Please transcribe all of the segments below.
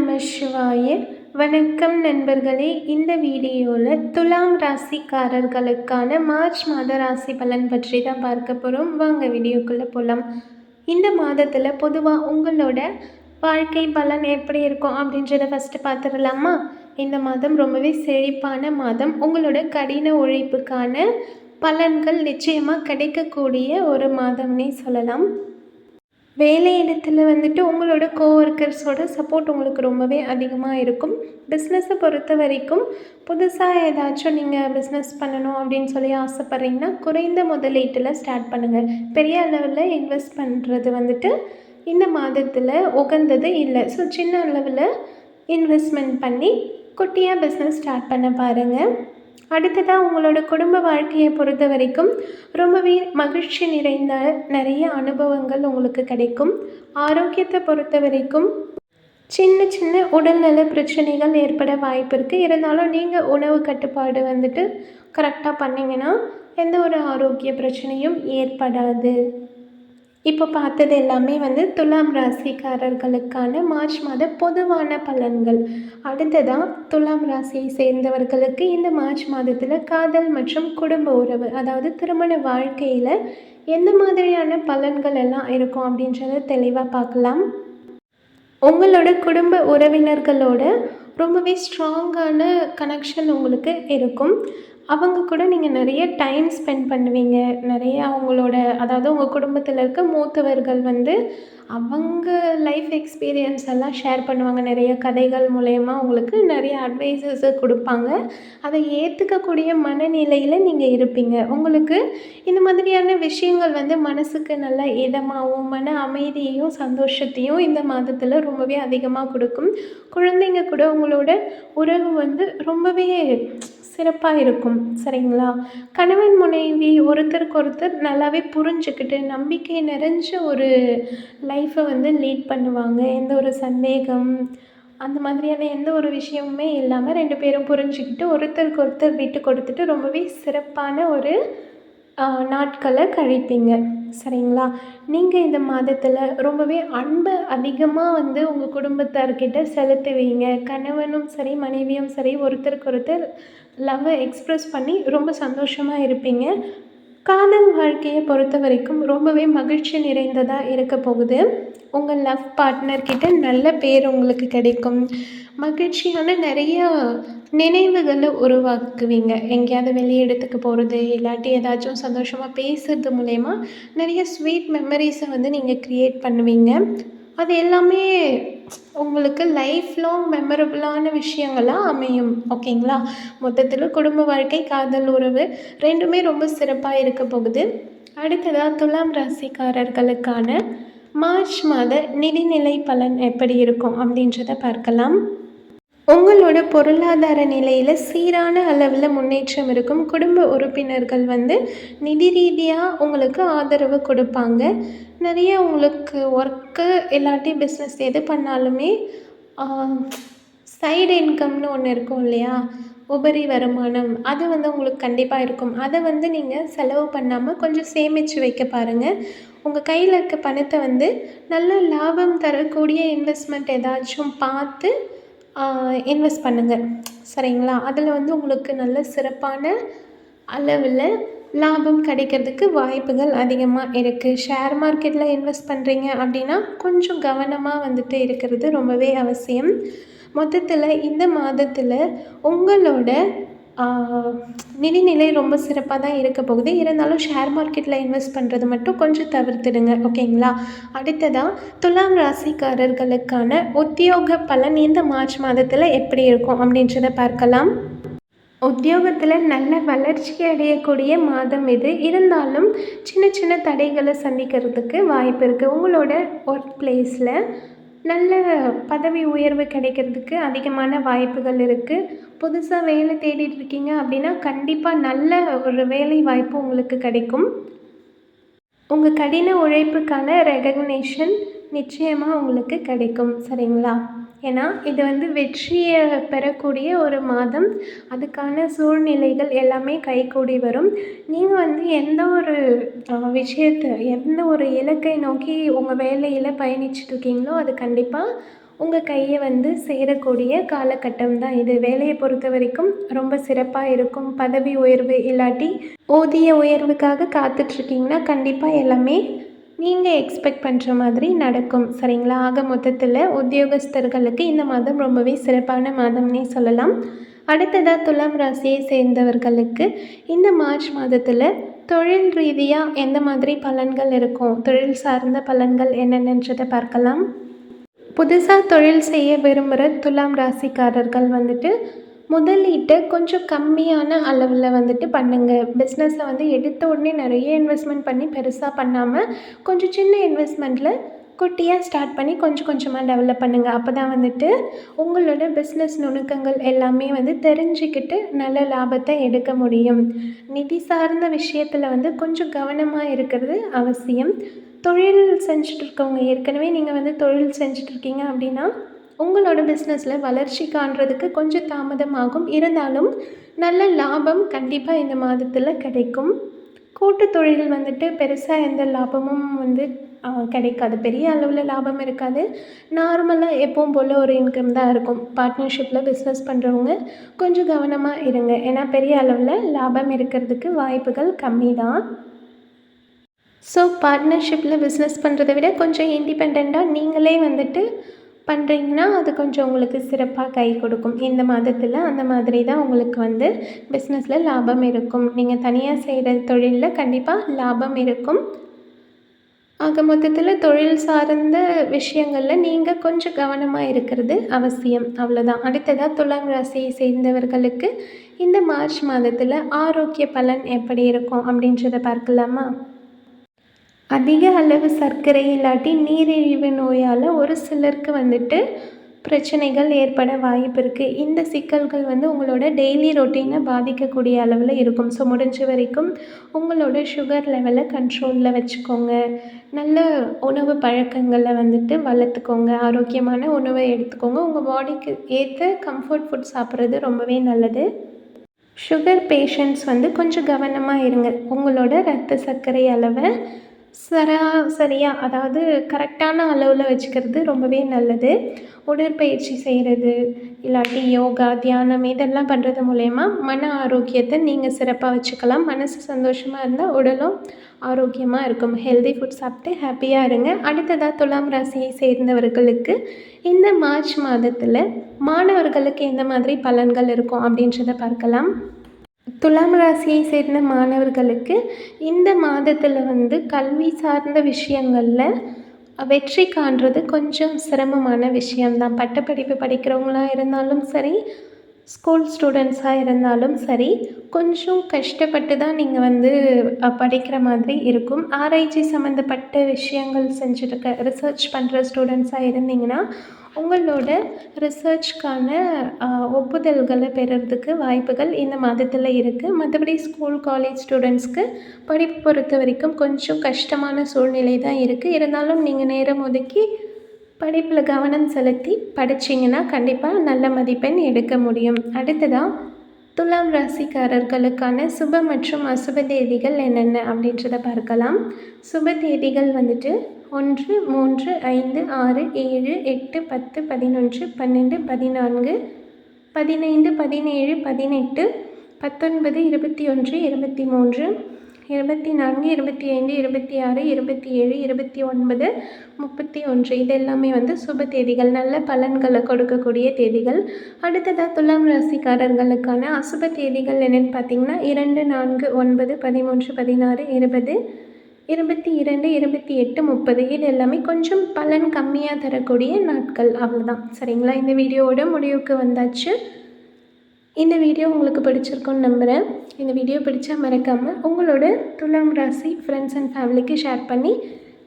நம சிவாய. வணக்கம் நண்பர்களே இந்த வீடியோவில் துலாம் ராசிக்காரர்களுக்கான மார்ச் மாத ராசி பலன் பற்றி தான் பார்க்க போகிறோம் வாங்க வீடியோக்குள்ளே போகலாம் இந்த மாதத்தில் பொதுவாக உங்களோட வாழ்க்கை பலன் எப்படி இருக்கும் அப்படின்றத ஃபஸ்ட்டு பார்த்துடலாமா இந்த மாதம் ரொம்பவே செழிப்பான மாதம். உங்களோட கடின உழைப்புக்கான பலன்கள் நிச்சயமாக கிடைக்கக்கூடிய ஒரு மாதம்னே சொல்லலாம். வேலை இடத்துல வந்துட்டு உங்களோட கோஒர்க்கர்ஸோட சப்போர்ட் உங்களுக்கு ரொம்பவே அதிகமாக இருக்கும். பிஸ்னஸை பொறுத்த வரைக்கும் புதுசாக ஏதாச்சும் நீங்கள் பிஸ்னஸ் பண்ணணும் அப்படின்னு சொல்லி ஆசைப்பட்றீங்கன்னா குறைந்த முதலீட்டில் ஸ்டார்ட் பண்ணுங்கள் பெரிய அளவில் இன்வெஸ்ட் பண்ணுறது வந்துட்டு இந்த மாதத்தில் உகந்தது இல்லை. ஸோ சின்ன அளவில் இன்வெஸ்ட்மெண்ட் பண்ணி குட்டியாக பிஸ்னஸ் ஸ்டார்ட் பண்ண பாருங்கள் அடுத்ததாக உங்களோட குடும்ப வாழ்க்கையை பொறுத்த வரைக்கும் ரொம்பவே மகிழ்ச்சி நிறைந்த நிறைய அனுபவங்கள் உங்களுக்கு கிடைக்கும். ஆரோக்கியத்தை பொறுத்த வரைக்கும் சின்ன சின்ன உடல்நல பிரச்சனைகள் ஏற்பட வாய்ப்பு இருக்குது இருந்தாலும் நீங்கள் உணவு கட்டுப்பாடு வந்துட்டு கரெக்டாக பண்ணிங்கன்னா எந்த ஒரு ஆரோக்கிய பிரச்சனையும் ஏற்படாது. இப்போ பார்த்தது எல்லாமே வந்து துலாம் ராசிக்காரர்களுக்கான மார்ச் மாத பொதுவான பலன்கள். அடுத்ததாக துலாம் ராசியை சேர்ந்தவர்களுக்கு இந்த மார்ச் மாதத்தில் காதல் மற்றும் குடும்ப உறவு அதாவது திருமண வாழ்க்கையில் எந்த மாதிரியான பலன்கள் எல்லாம் இருக்கும் அப்படின்றத தெளிவாக பார்க்கலாம். உங்களோட குடும்ப உறவினர்களோட ரொம்பவே ஸ்ட்ராங்கான கனெக்ஷன் உங்களுக்கு இருக்கும். அவங்க கூட நீங்கள் நிறைய டைம் ஸ்பெண்ட் பண்ணுவீங்க. நிறைய அவங்களோட அதாவது உங்கள் குடும்பத்தில் இருக்க மூத்தவர்கள் வந்து அவங்க லைஃப் எக்ஸ்பீரியன்ஸ் எல்லாம் ஷேர் பண்ணுவாங்க. நிறைய கதைகள் மூலயமா உங்களுக்கு நிறைய அட்வைஸஸை கொடுப்பாங்க. அதை ஏற்றுக்கக்கூடிய மனநிலையில் நீங்கள் இருப்பீங்க. உங்களுக்கு இந்த மாதிரியான விஷயங்கள் வந்து மனசுக்கு நல்ல இதமாகவும் மன அமைதியையும் சந்தோஷத்தையும் இந்த மாதத்தில் ரொம்பவே அதிகமாக கொடுக்கும். குழந்தைங்க கூட உங்களோட உறவு வந்து ரொம்பவே சிறப்பாக இருக்கும் சரிங்களா? கணவன் மனைவி ஒருத்தருக்கு ஒருத்தர் நல்லாவே புரிஞ்சுக்கிட்டு நம்பிக்கை நிறைஞ்ச ஒரு லைஃப்பை வந்து லீட் பண்ணுவாங்க. எந்த ஒரு சந்தேகம் அந்த மாதிரியான எந்த ஒரு விஷயமுமே இல்லாமல் ரெண்டு பேரும் புரிஞ்சுக்கிட்டு ஒருத்தருக்கு ஒருத்தர் விட்டு கொடுத்துட்டு ரொம்பவே சிறப்பான ஒரு நாட்களை கழிப்பீங்க. சரிங்களா? நீங்கள் இந்த மாதத்தில் ரொம்பவே அன்பை அதிகமாக வந்து உங்கள் குடும்பத்தார்கிட்ட செலுத்துவீங்க. கணவனும் சரி மனைவியும் சரி ஒருத்தருக்கு ஒருத்தர் லவ்வை எக்ஸ்ப்ரெஸ் பண்ணி ரொம்ப சந்தோஷமாக இருப்பீங்க. காதல் வாழ்க்கையை பொறுத்த வரைக்கும் ரொம்பவே மகிழ்ச்சி நிறைந்ததாக இருக்க போகுது. உங்கள் லவ் பார்ட்னர்கிட்ட நல்ல பேர் உங்களுக்கு கிடைக்கும். மகிழ்ச்சியான நிறைய நினைவுகளை உருவாக்குவீங்க. எங்கேயாவது வெளியே இடத்துக்கு போகிறது இல்லாட்டி ஏதாச்சும் சந்தோஷமாக பேசுகிறது மூலயமா நிறைய ஸ்வீட் மெமரிஸை வந்து நீங்கள் க்ரியேட் பண்ணுவீங்க. அது எல்லாமே உங்களுக்கு லைஃப் லாங் மெமரபுளான விஷயங்களாக அமையும். ஓகேங்களா மொத்தத்தில் குடும்ப வாழ்க்கை காதல் உறவு ரெண்டுமே ரொம்ப சிறப்பாக இருக்க போகுது. அடுத்ததாக துலாம் ராசிக்காரர்களுக்கான மார்ச் மாத நிதிநிலை பலன் எப்படி இருக்கும் அப்படின்றத பார்க்கலாம். உங்களோட பொருளாதார நிலையில் சீரான அளவில் முன்னேற்றம் இருக்கும். குடும்ப உறுப்பினர்கள் வந்து நிதி ரீதியாக உங்களுக்கு ஆதரவு கொடுப்பாங்க. நிறைய உங்களுக்கு ஒர்க்கு இல்லாட்டி பிஸ்னஸ் எது பண்ணாலுமே சைடு இன்கம்னு ஒன்று இருக்கும் இல்லையா? உபரி வருமானம் அது வந்து உங்களுக்கு கண்டிப்பாக இருக்கும். அதை வந்து நீங்கள் செலவு பண்ணாமல் கொஞ்சம் சேமித்து வைக்க பாருங்கள் உங்கள் கையில் இருக்க பணத்தை வந்து நல்ல லாபம் தரக்கூடிய இன்வெஸ்ட்மெண்ட் ஏதாச்சும் பார்த்து இன்வெஸ்ட் பண்ணுங்கள் சரிங்களா? அதில் வந்து உங்களுக்கு நல்ல சிறப்பான அளவில் லாபம் கிடைக்கிறதுக்கு வாய்ப்புகள் அதிகமாக இருக்குது ஷேர் மார்க்கெட்டில் இன்வெஸ்ட் பண்ணுறீங்க அப்படின்னா கொஞ்சம் கவனமாக வந்துட்டு இருக்கிறது ரொம்பவே அவசியம். மொத்தத்தில் இந்த மாதத்தில் உங்களோட நிதிநிலை ரொம்ப சிறப்பாக தான் இருக்க போகுது. இருந்தாலும் ஷேர் மார்க்கெட்டில் இன்வெஸ்ட் பண்ணுறது மட்டும் கொஞ்சம் தவிர்த்துடுங்க ஓகேங்களா? அடுத்ததாக துலாம் ராசிக்காரர்களுக்கான உத்தியோக பலன் இந்த மார்ச் மாதத்தில் எப்படி இருக்கும் அப்படின்றத பார்க்கலாம். உத்தியோகத்தில் நல்ல வளர்ச்சி அடையக்கூடிய மாதம் இது. இருந்தாலும் சின்ன சின்ன தடைகளை சந்திக்கிறதுக்கு வாய்ப்பு இருக்குது உங்களோட ஒர்க் பிளேஸில் நல்ல பதவி உயர்வு கிடைக்கிறதுக்கு அதிகமான வாய்ப்புகள் இருக்குது புதுசாக வேலை தேடிட்டுருக்கீங்க அப்படின்னா கண்டிப்பாக நல்ல ஒரு வேலை வாய்ப்பு உங்களுக்கு கிடைக்கும். உங்கள் கடின உழைப்புக்கான ரெகக்னேஷன் நிச்சயமாக உங்களுக்கு கிடைக்கும். சரிங்களா? ஏன்னா இது வந்து வெற்றியை பெறக்கூடிய ஒரு மாதம். அதுக்கான சூழ்நிலைகள் எல்லாமே கைகூடி வரும். நீங்கள் வந்து எந்த ஒரு விஷயத்தை எந்த ஒரு இலக்கை நோக்கி உங்கள் வேலையில் பயணிச்சுட்டு இருக்கீங்களோ அது கண்டிப்பாக உங்கள் கையை வந்து சேரக்கூடிய காலகட்டம் தான் இது. வேலையை பொறுத்த வரைக்கும் ரொம்ப சிறப்பாக இருக்கும். பதவி உயர்வு இல்லாட்டி ஊதிய உயர்வுக்காக காத்துட்ருக்கீங்கன்னா கண்டிப்பாக எல்லாமே நீங்கள் எக்ஸ்பெக்ட் பண்ணுற மாதிரி நடக்கும் சரிங்களா? ஆக மொத்தத்தில் உத்தியோகஸ்தர்களுக்கு இந்த மாதம் ரொம்பவே சிறப்பான மாதம்னே சொல்லலாம். அடுத்ததாக துலாம் ராசியை சேர்ந்தவர்களுக்கு இந்த மார்ச் மாதத்தில் தொழில் ரீதியாக எந்த மாதிரி பலன்கள் இருக்கும்? தொழில் சார்ந்த பலன்கள் என்னென்னன்றதை பார்க்கலாம். புதுசாக தொழில் செய்ய விரும்புகிற துலாம் ராசிக்காரர்கள் வந்துட்டு முதலீட்டை கொஞ்சம் கம்மியான அளவில் வந்துட்டு பண்ணுங்கள் பிஸ்னஸை வந்து எடுத்த உடனே நிறைய இன்வெஸ்ட்மெண்ட் பண்ணி பெருசாக பண்ணாமல் கொஞ்சம் சின்ன இன்வெஸ்ட்மெண்ட்டில் குட்டியாக ஸ்டார்ட் பண்ணி கொஞ்சம் கொஞ்சமாக டெவலப் பண்ணுங்கள் அப்போ தான் வந்துட்டு உங்களோட பிஸ்னஸ் நுணுக்கங்கள் எல்லாமே வந்து தெரிஞ்சுக்கிட்டு நல்ல லாபத்தை எடுக்க முடியும். நிதி சார்ந்த விஷயத்தில் வந்து கொஞ்சம் கவனமாக இருக்கிறது அவசியம். தொழில் செஞ்சிட்ருக்கவங்க ஏற்கனவே நீங்கள் வந்து தொழில் செஞ்சிட்ருக்கீங்க அப்படின்னா உங்களோட பிஸ்னஸில் வளர்ச்சி காண்றதுக்கு கொஞ்சம் தாமதமாகும். இருந்தாலும் நல்ல லாபம் கண்டிப்பாக இந்த மாதத்தில் கிடைக்கும். கூட்டு தொழில் வந்துட்டு பெருசாக எந்த லாபமும் வந்து கிடைக்காது. பெரிய அளவில் லாபம் இருக்காது. நார்மலாக எப்பவும் போல் ஒரு இன்கம் தான் இருக்கும். பார்ட்னர்ஷிப்பில் பிஸ்னஸ் பண்ணுறவங்க கொஞ்சம் கவனமாக இருங்க. ஏன்னா பெரிய அளவில் லாபம் இருக்கிறதுக்கு வாய்ப்புகள் கம்மி தான் ஸோ பார்ட்னர்ஷிப்பில் பிஸ்னஸ் பண்ணுறத விட கொஞ்சம் இண்டிபெண்ட்டாக நீங்களே வந்துட்டு பண்ணுறீங்கன்னா அது கொஞ்சம் உங்களுக்கு சிறப்பாக கை கொடுக்கும். இந்த மாதத்தில் அந்த மாதிரி தான் உங்களுக்கு வந்து பிஸ்னஸில் லாபம் இருக்கும். நீங்கள் தனியாக செய்கிற தொழிலில் கண்டிப்பாக லாபம் இருக்கும். ஆக மொத்தத்தில் தொழில் சார்ந்த விஷயங்களில் நீங்கள் கொஞ்சம் கவனமாக இருக்கிறது அவசியம். அவ்வளோதான் அடுத்ததாக துலாம் ராசியை சேர்ந்தவர்களுக்கு இந்த மார்ச் மாதத்தில் ஆரோக்கிய பலன் எப்படி இருக்கும் அப்படின்றத பார்க்கலாமா? அதிக அளவு சர்க்கரை இல்லாட்டி நீரிழிவு நோயால் ஒரு சிலருக்கு வந்துட்டு பிரச்சனைகள் ஏற்பட வாய்ப்பு இருக்குது இந்த சிக்கல்கள் வந்து உங்களோட டெய்லி ரொட்டீனை பாதிக்கக்கூடிய அளவில் இருக்கும். ஸோ முடிஞ்ச வரைக்கும் உங்களோட சுகர் லெவலை கண்ட்ரோலில் வச்சுக்கோங்க. நல்ல உணவு பழக்கங்களை வந்துட்டு வளர்த்துக்கோங்க. ஆரோக்கியமான உணவை எடுத்துக்கோங்க. உங்கள் பாடிக்கு ஏற்ற கம்ஃபர்ட் ஃபுட் சாப்பிட்றது ரொம்பவே நல்லது. சுகர் பேஷண்ட்ஸ் வந்து கொஞ்சம் கவனமாக இருங்க. உங்களோட ரத்த சர்க்கரை அளவை சராசரியாக அதாவது கரெக்டான அளவில் வச்சுக்கிறது ரொம்பவே நல்லது. உடற்பயிற்சி செய்கிறது இல்லாட்டி யோகா தியானம் இதெல்லாம் பண்ணுறது மூலயமா மன ஆரோக்கியத்தை நீங்கள் சிறப்பாக வச்சுக்கலாம். மனசு சந்தோஷமாக இருந்தால் உடலும் ஆரோக்கியமாக இருக்கும். ஹெல்தி ஃபுட் சாப்பிட்டு ஹாப்பியாக இருங்க. அடுத்ததாக துலாம் ராசியை சேர்ந்தவர்களுக்கு இந்த மார்ச் மாதத்தில் மாணவர்களுக்கு எந்த மாதிரி பலன்கள் இருக்கும் அப்படின்றத பார்க்கலாம். துலாம் ராசியை சேர்ந்த மாணவர்களுக்கு இந்த மாதத்தில் வந்து கல்வி சார்ந்த விஷயங்களில் வெற்றி காண்றது கொஞ்சம் சிரமமான விஷயம்தான். பட்டப்படிப்பு படிக்கிறவங்களாக இருந்தாலும் சரி ஸ்கூல் ஸ்டூடெண்ட்ஸாக இருந்தாலும் சரி கொஞ்சம் கஷ்டப்பட்டு தான் நீங்கள் வந்து படிக்கிற மாதிரி இருக்கும். ஆராய்ச்சி சம்மந்தப்பட்ட விஷயங்கள் செஞ்சுருக்க ரிசர்ச் பண்ணுற ஸ்டூடெண்ட்ஸாக இருந்தீங்கன்னா உங்களோட ரிசர்ச்க்கான ஒப்புதல்களை பெறுறதுக்கு வாய்ப்புகள் இந்த மாதத்தில் இருக்குது மற்றபடி ஸ்கூல் காலேஜ் ஸ்டூடெண்ட்ஸ்க்கு படிப்பு பொறுத்த வரைக்கும் கொஞ்சம் கஷ்டமான சூழ்நிலை தான் இருக்குது இருந்தாலும் நீங்கள் நேரம் ஒதுக்கி படிப்பில் கவனம் செலுத்தி படிச்சிங்கன்னா கண்டிப்பாக நல்ல மதிப்பெண் எடுக்க முடியும். அடுத்ததாக துலாம் ராசிக்காரர்களுக்கான சுப மற்றும் அசுப தேதிகள் என்னென்ன அப்படின்றத பார்க்கலாம். சுப தேதிகள் வந்துட்டு ஒன்று மூன்று ஐந்து ஆறு ஏழு எட்டு பத்து பதினொன்று பன்னெண்டு பதினான்கு பதினைந்து பதினேழு பதினெட்டு பத்தொன்பது இருபத்தி ஒன்று இருபத்தி மூன்று இருபத்தி நான்கு இருபத்தி ஐந்து இருபத்தி ஆறு இருபத்தி ஏழு இருபத்தி ஒன்பது முப்பத்தி ஒன்று. இது எல்லாமே வந்து சுப தேதிகள் நல்ல பலன்களை கொடுக்கக்கூடிய தேதிகள். அடுத்ததாக துலாம் ராசிக்காரர்களுக்கான அசுப தேதிகள் என்னென்னு பார்த்தீங்கன்னா இரண்டு நான்கு ஒன்பது பதிமூன்று பதினாறு இருபது இருபத்தி இரண்டு இருபத்தி எட்டு முப்பது. இது எல்லாமே கொஞ்சம் பலன் கம்மியாக தரக்கூடிய நாட்கள். அவ்வளோதான் சரிங்களா? இந்த வீடியோவோட முடிவுக்கு வந்தாச்சு. இந்த வீடியோ உங்களுக்கு பிடிச்சிருக்குன்னு நம்புகிறேன் இந்த வீடியோ பிடிச்சா மறக்காமல் உங்களோட துலாம் ராசி ஃப்ரெண்ட்ஸ் அண்ட் ஃபேமிலிக்கு ஷேர் பண்ணி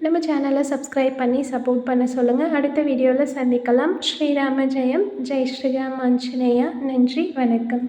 நம்ம சேனலை சப்ஸ்கிரைப் பண்ணி சப்போர்ட் பண்ண சொல்லுங்கள் அடுத்த வீடியோவில் சந்திக்கலாம். ஸ்ரீராம ஜெயம். ஜெய் ஸ்ரீராம் ஆஞ்சநேயா நன்றி. வணக்கம்.